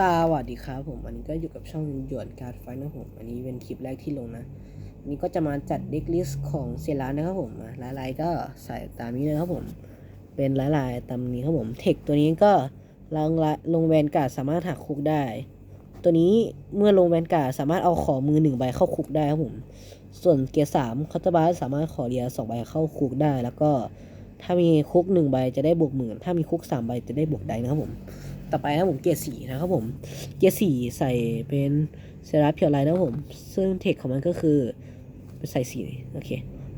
สวัสดีครับผมอันนี้ก็อยู่กับช่องหยวนการไฟนะครับผมอันนี้เป็นคลิปแรกที่ลงนะอันนี้ก็จะมาจัดเด็กลิสต์ของเซรานะครับผมอะลายๆก็ใส่ตามนี้เลยครับผม เป็นลายๆตามนี้ครับผมเทคตัวนี้ก็ลงละลงแวนการ์ดสามารถหักคุกได้ ตัวนี้เมื่อลงแวนการ์ดสามารถเอาขอมือหนึ่งใบเข้าคุกได้ครับผม ส่วนเกียร์สามคอตบาสสามารถขอเรียสองใบเข้าคุกได้ แล้วก็ถ้ามีคุกหนึ่งใบจะได้บวกหมื่นถ้ามีคุกสามใบจะได้บวกได้นะครับผม ต่อไปนะครับผมเกียร์สี่นะครับผม เกียร์สี่ใส่เป็นเซราเพียวไลท์นะครับผม ซึ่งเทคของมันก็คือใส่สีโอเค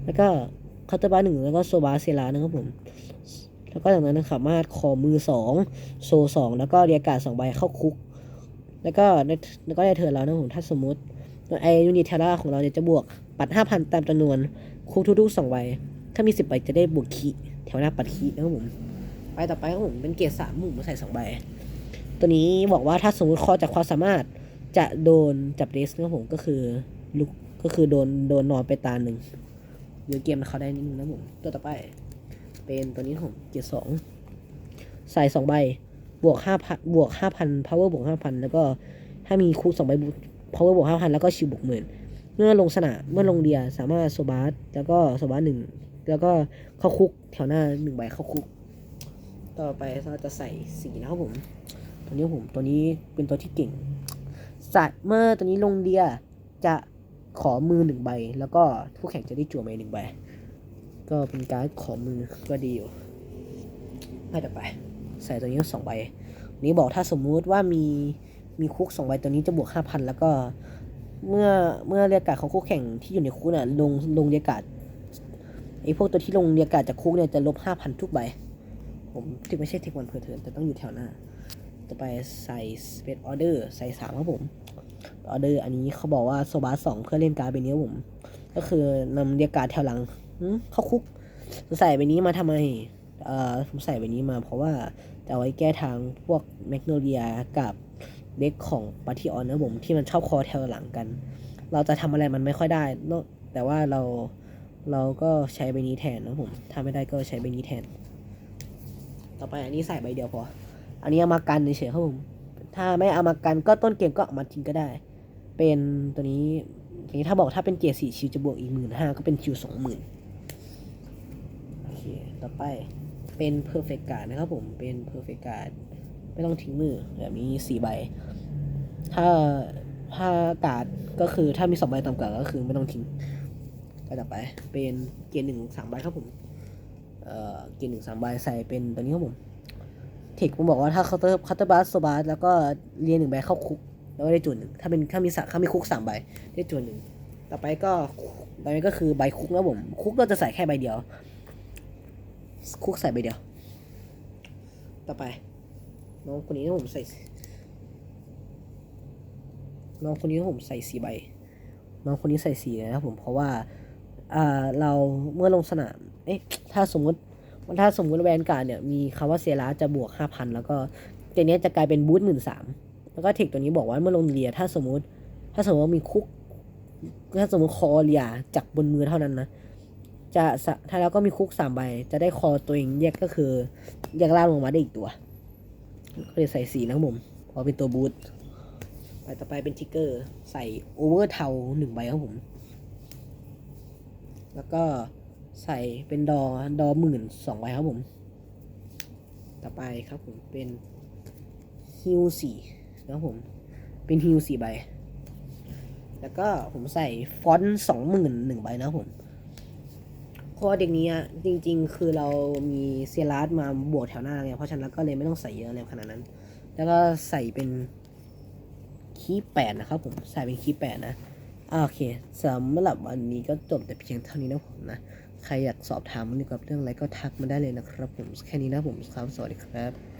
แล้วก็คาร์บาร์หนึ่งแล้วก็โซบาเซรานะครับผม แล้วก็จากนั้นสามารถขอมือสองโซสองแล้วก็เรียการสองใบเข้าคุก แล้วก็แล้วก็ในเทิร์นเรานะครับผมถ้าสมมติไอยูนิเทล่าของเราเนี่ยจะบวกปัดห้าพันตามจำนวนคุกทุกๆสองใบถ้ามีสิบใบจะได้บวกคีแถวหน้าปัดคีนะครับผม ไปต่อไปครับผมเป็นเกียร์สามหมุนมาใส่สองใบ ตัวนี้บอกว่าถ้าสมมติคอจากความสามารถจะโดนจับเดสนะครับผมก็คือลุกก็คือโดนโดนนอนไปตาหนึ่งเดี๋ยวเกมเขาได้นิดนึงนะผมตัวต่อไป เป็นตัวนี้ของเกียร์สองใส่สองใบบวกห้าพันบวกห้าพันพาวเวอร์บวกห้าพันแล้วก็ถ้ามีคูสองใบพาวเวอร์บวกห้าพันแล้วก็ชิวบวกหมื่นเมื่อลงสนามเมื่อลงเดียสามารถโซบาสแล้วก็โซบาสหนึ่งแล้วก็เข้าคุกแถวหน้าหนึ่งใบเข้าคุก ต่อไปเราจะใส่สีนะครับผม ตัวนี้ผมตัวนี้เป็นตัวที่เก่งสัตว์เมื่อตัวนี้ลงเดียจะขอมือหนึ่งใบ แล้วก็ผู้แข่งจะได้จั่วมาหนึ่งใบ ก็เป็นการขอมือก็ดีอยู่ไปต่อไป ใส่ตัวนี้สองใบ นี้บอกถ้าสมมุติว่ามีมีคุกสองใบตัวนี้จะบวกห้าพันแล้วก็เมื่อเมื่อเรียกกาดของคู่แข่งที่อยู่ในคุกน่ะลงลงเรียกกาดไอ้พวกตัวที่ลงเรียกกาดจากคุกเนี่ยจะลบห้าพันทุกใบ ผมที่ไม่ใช่เทควันเพอร์เทิร์นแต่ต้องอยู่แถวหน้า ต่อไปใส่เปซออเดอร์ใส่สามครับผมออเดอร์อันนี้เขาบอกว่าโซบาสองเพื่อเล่นการ์ดใบนี้ผม ก็คือนำเรียกการ์ดแถวหลังหึเข้าคุกใส่ใบนี้มาทำไมเอ่อผมใส่ใบนี้มาเพราะว่าจะเอาไว้แก้ทางพวกแมกโนเลียกับเด็กของปาทิออนนะผมที่มันชอบคอแถวหลังกัน เราจะทำอะไรมันไม่ค่อยได้นอะแต่ว่าเราเราก็ใช้ใบนี้แทนนะผมถ้าไม่ได้ก็ใช้ใบนี้แทน ต่อไปอันนี้ใส่ใบเดียวพอ อันนี้เอามากันเฉยๆครับผม ถ้าไม่เอามากันก็ต้นเกมก็เอามาทิ้งก็ได้ เป็นตัวนี้อย่างนี้ถ้าบอกถ้าเป็นเกียร์สี่ชิวจะบวกอีกหมื่นห้าก็เป็นคิวสองหมื่นโอเค ต่อไปเป็นเพอร์เฟกต์การ์ดนะครับผม เป็นเพอร์เฟกต์การ์ดไม่ต้องทิ้งมือแบบนี้สี่ใบ ถ้าถ้าการ์ดก็คือถ้ามีสองใบต่ำกว่าก็คือไม่ต้องทิ้งต่อไปเป็นเกียร์หนึ่งสามใบครับผมเกินหนึ่งสามใบใส่เป็นตัวนี้ครับผมเทคผมบอกว่าถ้าเคาน์เตอร์เคาน์เตอร์บาสโซบาสแล้วก็เรียนหนึ่งใบเข้าคุก แล้วได้จุดหนึ่งถ้าเป็นถ้ามีสักถ้ามีคุกสามใบได้จุดหนึ่งต่อไปก็ใบนี้ก็คือใบคุกนะผมคุกเราจะใส่แค่ใบเดียว คุกใส่ใบเดียว ต่อไปน้องคนนี้นะผมใส่น้องคนนี้นะผมใส่สี่ใบ น้องคนนี้ใส่สี่นะครับผมเพราะว่าเราเมื่อลงสนาม เอ๊ะถ้าสมมติถ้าสมมติแวนการ์ดเนี่ยมีคำว่าเซราจะบวกห้าพันแล้วก็ตัวเนี้จะกลายเป็นบูทหมื่นสามแล้วก็เทคตัวนี้บอกว่าเมื่อลงเรียถ้าสมมติ ถ้าสมมติว่ามีคุก ถ้าสมมติคอเรียจากบนมือเท่านั้นนะจะถ้าแล้วก็มีคุกสามใบ จะได้คอตัวเองแยกก็คือแยกล่างลงมาได้อีกตัว ก็เลยใส่สีนะผมพราะเป็นตัวบูทไปต่อไปเป็นทิกเกอร์ ใส่โอเวอร์เทาหนึ่งใบครับผม แล้วก็ ใส่เป็นดอดอหมื่นสองใบครับผม ต่อไปครับผมเป็นฮิวสี่นะครับผม เป็นฮิวสี่ใบ แล้วก็ผมใส่ฟอนต์สองหมื่นหนึ่งใบนะผมเพราะว่าเด็กนี้อะจริง ๆ คือเรามีเซียรัสมาบวกแถวหน้าไงเพราะฉะนั้นก็เลยไม่ต้องใส่เยอะอะไรขนาดนั้น แล้วก็ใส่เป็นคีแปดนะครับผม ใส่เป็นคีแปดนะอ่าโอเคสำหรับวันนี้ก็จบแต่เพียงเท่านี้นะผมนะ ใครอยากสอบถามเกี่ยวกับเรื่องอะไรก็ทักมาได้เลยนะครับผมแค่นี้นะผมครับสวัสดีครับ